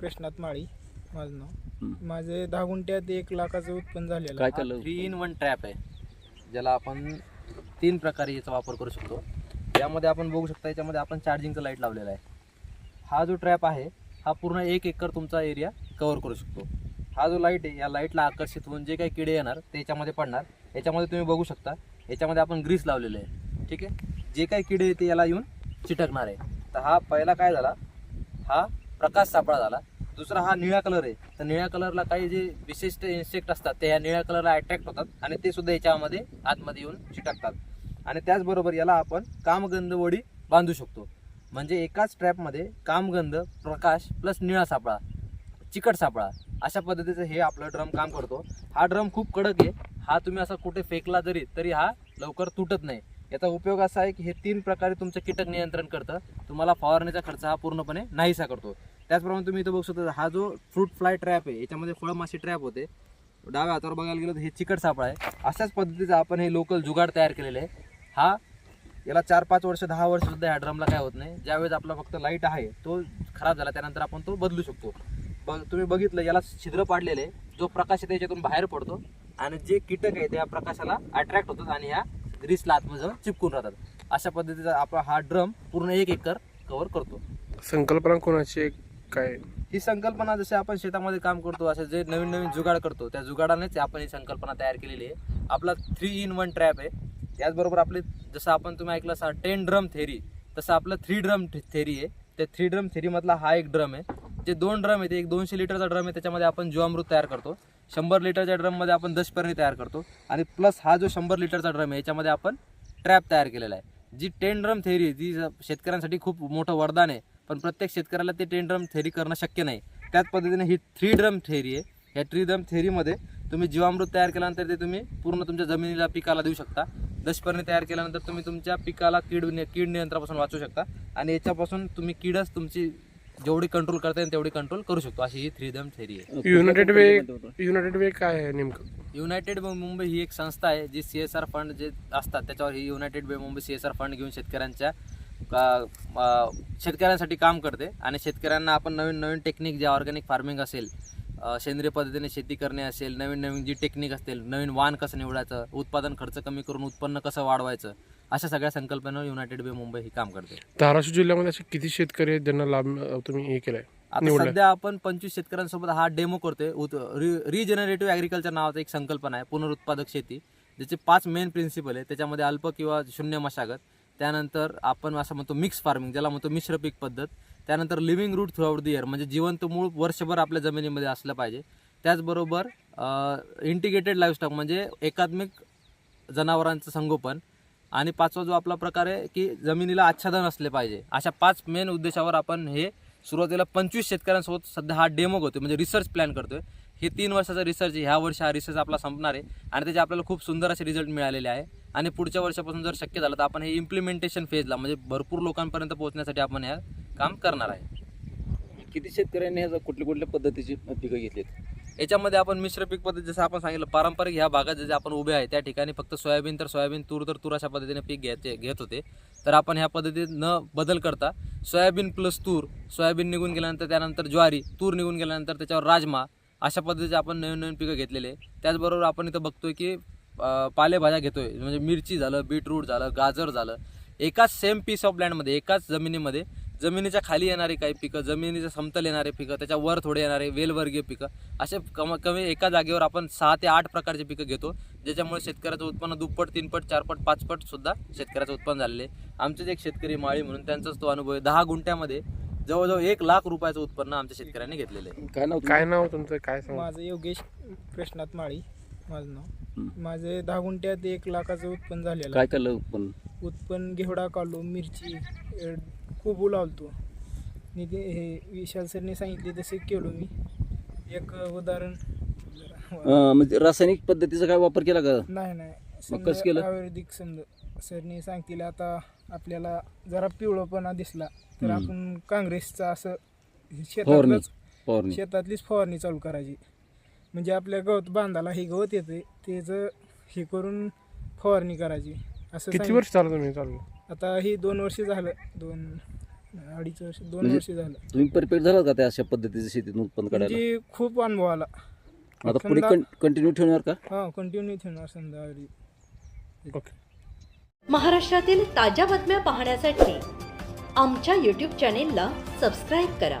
कृष्णात माळी. माझं नाव. माझे दहा गुंठ्यात एक लाखाचं उत्पन्न झालेलं काय आहे. केलं थ्री इन वन ट्रॅप आहे. ज्याला आपण तीन प्रकारे याचा वापर करू शकतो. यामध्ये आपण बघू शकता याच्यामध्ये आपण चार्जिंगचा लाइट लावलेला आहे. हा जो ट्रॅप आहे हा पूर्ण एक एकर तुमचा एरिया कव्हर करू शकतो. हा जो लाइट आहे या लाईटला आकर्षित होऊन जे काही किडे येणार ते याच्यामध्ये पडणार. याच्यामध्ये तुम्ही बघू शकता याच्यामध्ये आपण ग्रीस लावलेलं आहे. ठीक आहे? जे काही किडे येते याला येऊन चिटकणार आहे. तर हा पहिला काय झाला? हा प्रकाश सापळा झाला. दुसरा हा निळ्या कलर आहे. तर निळ्या कलरला काही जे विशिष्ट इन्सेक्ट असतात ते या निळ्या कलरला अट्रॅक्ट होतात आणि ते सुद्धा याच्यामध्ये आतमध्ये येऊन चिटकतात. आणि त्याचबरोबर याला आपण कामगंध वडी बांधू शकतो. म्हणजे एकाच ट्रॅपमध्ये कामगंध प्रकाश प्लस निळा सापळा चिकट सापळा अशा पद्धतीचं हे आपलं ड्रम काम करतो. हा ड्रम खूप कडक आहे. हा तुम्ही असा कुठे फेकला जरी तरी हा लवकर तुटत नाही. याचा उपयोग असा आहे की हे तीन प्रकारे तुमचं कीटक नियंत्रण करतं. तुम्हाला फवारण्याचा खर्च हा पूर्णपणे नाहीसा करतो. त्याचप्रमाणे तुम्ही इथं बघू शकता हा जो फ्रूट फ्लाय ट्रॅप आहे याच्यामध्ये फळमाशी ट्रॅप होते. डाव्या हातावर बघायला गेलं तर हे चिकट सापळा आहे. अशाच पद्धतीचं आपण हे लोकल जुगाड तयार केलेले आहे. हा याला चार पाच वर्ष दहा वर्ष सुद्धा ह्या ड्रमला काय होत नाही. ज्यावेळेस आपला फक्त लाइट आहे तो खराब झाला त्यानंतर आपण तो बदलू शकतो. बघ तुम्ही बघितलं याला छिद्र पाडलेले आहे. जो प्रकाश आहे त्याच्यातून बाहेर पडतो. आणि जे कीटक आहे त्या प्रकाशाला अट्रॅक्ट होतात आणि ह्या ग्रीसला आतमध्ये चिपकून राहतात. अशा पद्धतीचा आपला हा ड्रम पूर्ण एक एकर कव्हर करतो. संकल्पना कोणाची एक काय? ही संकल्पना जशी आपण शेतामध्ये काम करतो असे जे नवीन नवीन जुगाड करतो त्या जुगाडानेच आपण ही संकल्पना तयार केलेली आहे. आपला थ्री इन वन ट्रॅप आहे. याचबरोबर आपले जसं आपण तुम्ही ऐकलं असा टेन ड्रम थेरी तसं आपलं थ्री ड्रम थेरी आहे. त्या थ्री ड्रम थेरीमधला हा एक ड्रम आहे. जे दोन ड्रम आहे ते एक दोनशे लिटरचा ड्रम आहे त्याच्यामध्ये आपण जीवामृत तयार करतो. शंभर लिटरच्या ड्रममध्ये आपण दशपर्णी तयार करतो. आणि प्लस हा जो शंभर लिटरचा ड्रम आहे याच्यामध्ये आपण ट्रॅप तयार केलेला आहे. जी टेन ड्रम थेरी आहे ती ज- शेतकऱ्यांसाठी खूप मोठं वरदान आहे पण प्रत्येक शेतकऱ्याला ते टेन ड्रम थेरी करणं शक्य नाही. त्याच पद्धतीने ही थ्री ड्रम थेरी आहे. या थ्री ड्रम थेरीमध्ये तुम्ही जीवामृत तयार केल्यानंतर ते तुम्ही पूर्ण तुमच्या जमिनीला पिकाला देऊ शकता. दशपर्णी तयार केल्यानंतर तुम्ही तुमच्या पिकाला कीड कीड नियंत्रणापासून वाचू शकता. आणि याच्यापासून तुम्ही कीडच तुमची जेवढी कंट्रोल करता येईल तेवढी कंट्रोल करू शकतो. अशी ही थ्री ड्रम थेरी आहे. युनायटेड वे युनायटेड वे काय आहे नेमकं? युनायटेड वे मुंबई ही एक संस्था आहे जी सी एस आर फंड जे असतात त्याच्यावर ही united way Mumbai C S R fund घेऊन शेतकऱ्यांच्या शेतकऱ्यांसाठी काम करते आणि शेतकऱ्यांना आपण नवीन नवीन टेक्निक जे ऑर्गॅनिक फार्मिंग असेल सेंद्रिय पद्धतीने शेती करणे असेल नवीन नवीन जी टेक्निक असतील नवीन वाण कसं निवडायचं उत्पादन खर्च कमी करून उत्पन्न कसं वाढवायचं अशा सगळ्या संकल्पनेवर युनायटेड वे मुंबई ही काम करते. धाराशिव जिल्ह्यामध्ये असे किती शेतकरी आहेत ज्यांना लाभ तुम्ही हे केलाय आता. सध्या आपण पंचवीस शेतकऱ्यांसोबत हा डेमो करतोय. रिजनरेटिव्ह ॲग्रिकल्चर नावाचं एक संकल्पना आहे पुनरुत्पादक शेती ज्याचे पाच मेन प्रिन्सिपल आहे त्याच्यामध्ये अल्प किंवा शून्य मशागत. त्यानंतर आपण असं म्हणतो मिक्स फार्मिंग ज्याला म्हणतो मिश्र पीक पद्धत. त्यानंतर living root throughout the year म्हणजे जिवंत मूळ वर्षभर आपल्या जमिनीमध्ये असलं पाहिजे. त्याचबरोबर इंटिग्रेटेड लाईफस्टॉक म्हणजे एकात्मिक जनावरांचं संगोपन. आणि पाचवा जो आपला प्रकार आहे की जमिनीला आच्छादन असले पाहिजे. अशा पाच मेन उद्देशावर आपण हे सुरुवातीला पंचवीस शेतकऱ्यांसोबत सध्या हा डेमो करतोय म्हणजे रिसर्च प्लॅन करतोय. हे तीन वर्षाचा रिसर्च आहे. ह्या वर्षी हा रिसर्च आपला संपणार आहे. आणि त्याचे आपल्याला खूप सुंदर असे रिझल्ट मिळालेले आहे. आणि पुढच्या वर्षापासून जर शक्य झालं तर आपण हे इम्प्लिमेंटेशन फेजला म्हणजे भरपूर लोकांपर्यंत पोहोचण्यासाठी आपण हे काम करणार आहे. किती शेतकऱ्यांनी ह्याचा कुठल्या कुठल्या पद्धतीची पिकं घेतलीत याच्यामध्ये आपण मिश्र पीक पद्धत जसं आपण सांगितलं पारंपरिक ह्या भागात जे आपण उभे आहे त्या ठिकाणी फक्त सोयाबीन तर सोयाबीन तूर तर तूर अशा पद्धतीने पीक घ्यायचे घेत होते. तर आपण ह्या पद्धतीत न बदल करता. सोयाबीन प्लस तूर सोयाबीन निघून गेल्यानंतर त्यानंतर ज्वारी तूर निघून गेल्यानंतर त्याच्यावर राजमा अशा पद्धतीचे आपण नवीन नवीन पिकं घेतलेले. त्याचबरोबर आपण इथं बघतोय की पालेभाज्या घेतोय. म्हणजे मिरची झालं बीटरूट झालं गाजर झालं. एकाच सेम पीस ऑफ लँडमध्ये एकाच जमिनीमध्ये जमिनीच्या खाली येणारी काही पिकं जमिनीच्या समतल येणारे पिकं त्याच्या वर थोडे येणारे वेलवर्गीय पिकं असे कम कमी एका जागेवर आपण सहा ते आठ प्रकारचे पिकं घेतो ज्याच्यामुळे शेतकऱ्याचं उत्पन्न दुप्पट तीनपट चारपट पाचपट सुद्धा शेतकऱ्याचं उत्पन्न झालेले आहे. आमचेच एक शेतकरी माळी म्हणून त्यांचाच तो अनुभव आहे. दहा गुंठ्यामध्ये जवळजवळ एक लाख रुपयाचं उत्पन्न आमच्या शेतकऱ्यांनी घेतलेलं आहे. काय नाव काय नाव तुमचं? काय माझं योगेश कृष्णात माळी. माझं नाव. माझे दहा गुंठ्यात एक लाखाचं उत्पन्न झालेलं काय. केलं पण उत्पन्न घेवडा काढलो मिरची अ, खूप लावतो आणि ते हे विशाल सरने सांगितले तसे केलो मी एक उदाहरण अं, म्हणजे रासायनिक पद्धतीचा काय वापर केला का नाही नाही कसं केलं? आयुर्वेदिक समजा सरने सांगतील आता आपल्याला जरा पिवळपणा दिसला तर हम्म. आपण काँग्रेसचा असं फवारणी शेतातलंच फवारणी शेतातलीच फवारणी चालू करायची म्हणजे आपल्या गवत बांधाला हे गवत येते त्याचं हे करून फवारणी करायची. असं किती सांगितलं. वर्ष चालू तुम्ही चालू? आता ही दोन वर्ष झालं दोन अडीच वर्ष दोन म्हणजे- वर्ष झालं. तुम्ही परफेक्ट झाला का त्या अशा पद्धतीचं शेतीतून उत्पन्न काढायला म्हणजे खूप अनुभव आला. आता पुढे कंटिन्यू ठेवणार का? हां कंटिन्यू ठेवणार संध्याकाळी. ओके महाराष्ट्रातील ताज्या बातम्या पाहण्यासाठी आमच्या यूट्यूब चॅनेलला सबस्क्राईब करा.